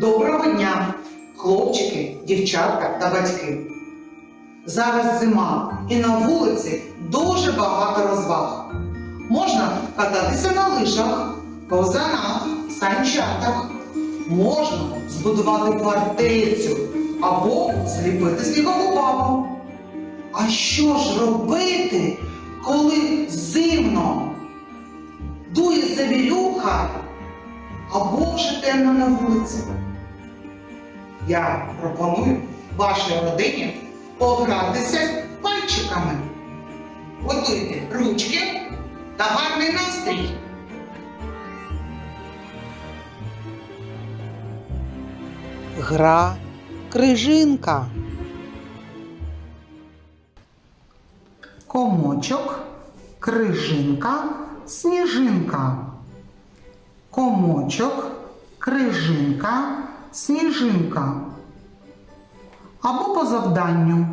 Доброго дня, хлопчики, дівчатка та батьки. Зараз зима і на вулиці дуже багато розваг. Можна кататися на лижах, ковзанах, санчатах. Можна збудувати фортецю або зліпити снігову бабу. А що ж робити, коли зимно? Дує завірюха або вже темно на вулиці? Я пропоную вашій родині погратися пальчиками. Готуйте ручки та гарний настрій. Гра крижинка. Комочок, крижинка, сніжинка. Комочок, крижинка, сніжинка. Або по завданню.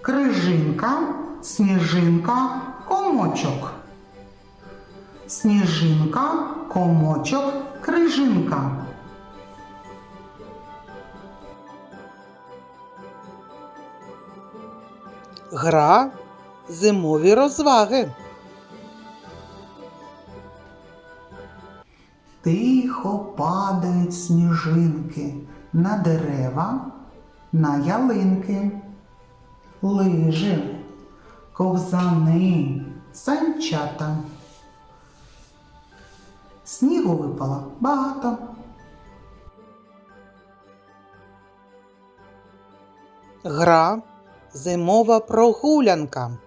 Крижинка, сніжинка, комочок. Сніжинка, комочок, крижинка. Гра зимові розваги. Тихо падають сніжинки на дерева, на ялинки, лижі, ковзани, санчата. Снігу випало багато. Гра зимова прогулянка.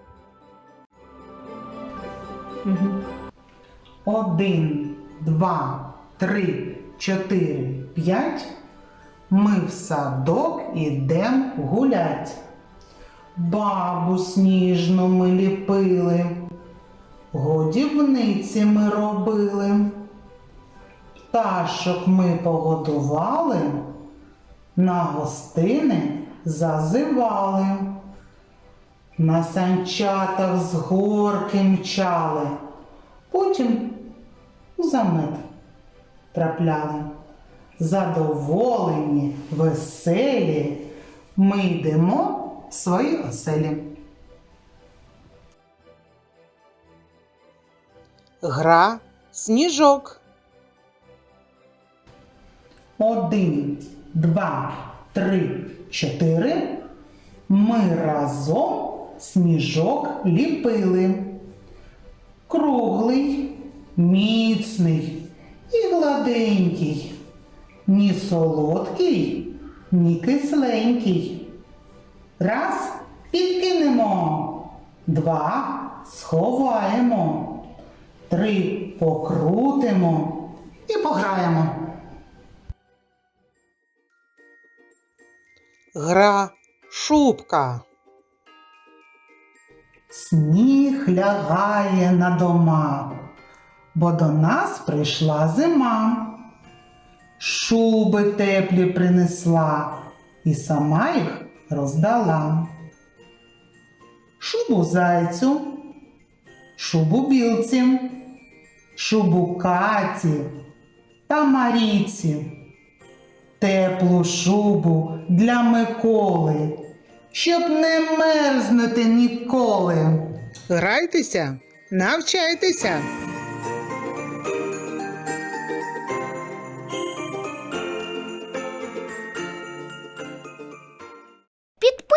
Один, два, три, чотири, п'ять. Ми в садок ідем гулять. Бабу сніжну ми ліпили, годівниці ми робили. Пташок ми погодували, на гостини зазивали. На санчатах з горки мчали, потім у замет трапляли. Задоволені, веселі, ми йдемо в свої оселі. Гра сніжок. Один, два, три, чотири. Ми разом сніжок ліпили. Круглий, міцний і гладенький. Ні солодкий, ні кисленький. Раз підкинемо, два сховаємо, три покрутимо і пограємо. Гра шубка. Сніг лягає на дома, бо до нас прийшла зима. Шуби теплі принесла і сама їх роздала. Шубу зайцю, шубу білці, шубу каті та Маріці, теплу шубу для Миколи, щоб не мерзнути ніколи. Грайтеся, навчайтеся.